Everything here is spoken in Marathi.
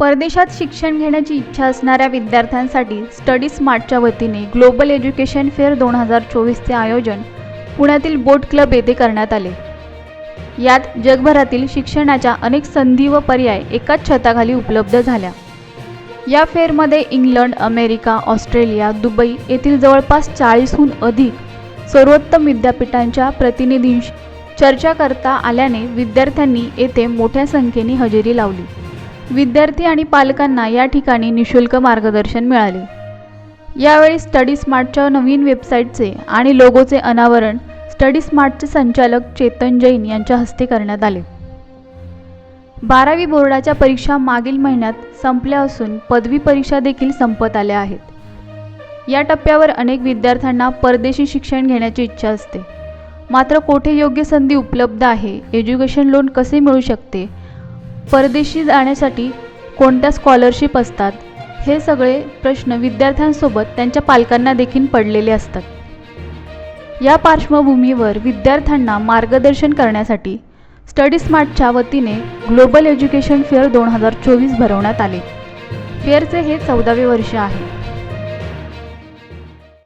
परदेशात शिक्षण घेण्याची इच्छा असणाऱ्या विद्यार्थ्यांसाठी स्टडी स्मार्टच्या वतीने ग्लोबल एज्युकेशन फेअर दोन हजार चोवीसचे आयोजन पुण्यातील बोट क्लब येथे करण्यात आले. यात जगभरातील शिक्षणाच्या अनेक संधी व पर्याय एकाच छताखाली उपलब्ध झाल्या. या फेअरमध्ये इंग्लंड अमेरिका ऑस्ट्रेलिया दुबई येथील जवळपास चाळीसहून अधिक सर्वोत्तम विद्यापीठांच्या प्रतिनिधींशी चर्चा करता आल्याने विद्यार्थ्यांनी येथे मोठ्या संख्येने हजेरी लावली. विद्यार्थी आणि पालकांना या ठिकाणी निशुल्क मार्गदर्शन मिळाले. यावेळी स्टडी स्मार्टच्या नवीन वेबसाईटचे आणि लोगोचे अनावरण स्टडी स्मार्टचे संचालक चेतन जैन यांच्या हस्ते करण्यात आले. बारावी बोर्डाच्या परीक्षा मागील महिन्यात संपल्या असून पदवी परीक्षा देखील संपत आल्या आहेत. या टप्प्यावर अनेक विद्यार्थ्यांना परदेशी शिक्षण घेण्याची इच्छा असते. मात्र कोठे योग्य संधी उपलब्ध आहे एज्युकेशन लोन कसे मिळू शकते परदेशी जाण्यासाठी कोणत्या स्कॉलरशिप असतात? हे सगळे प्रश्न विद्यार्थ्यांसोबत त्यांच्या पालकांना देखील पडलेले असतात. या पार्श्वभूमीवर विद्यार्थ्यांना मार्गदर्शन करण्यासाठी स्टडी स्मार्टच्या वतीने ग्लोबल एज्युकेशन फेअर दोन हजार चोवीस भरवण्यात आले. फेअरचे हे चौदावे वर्ष आहे.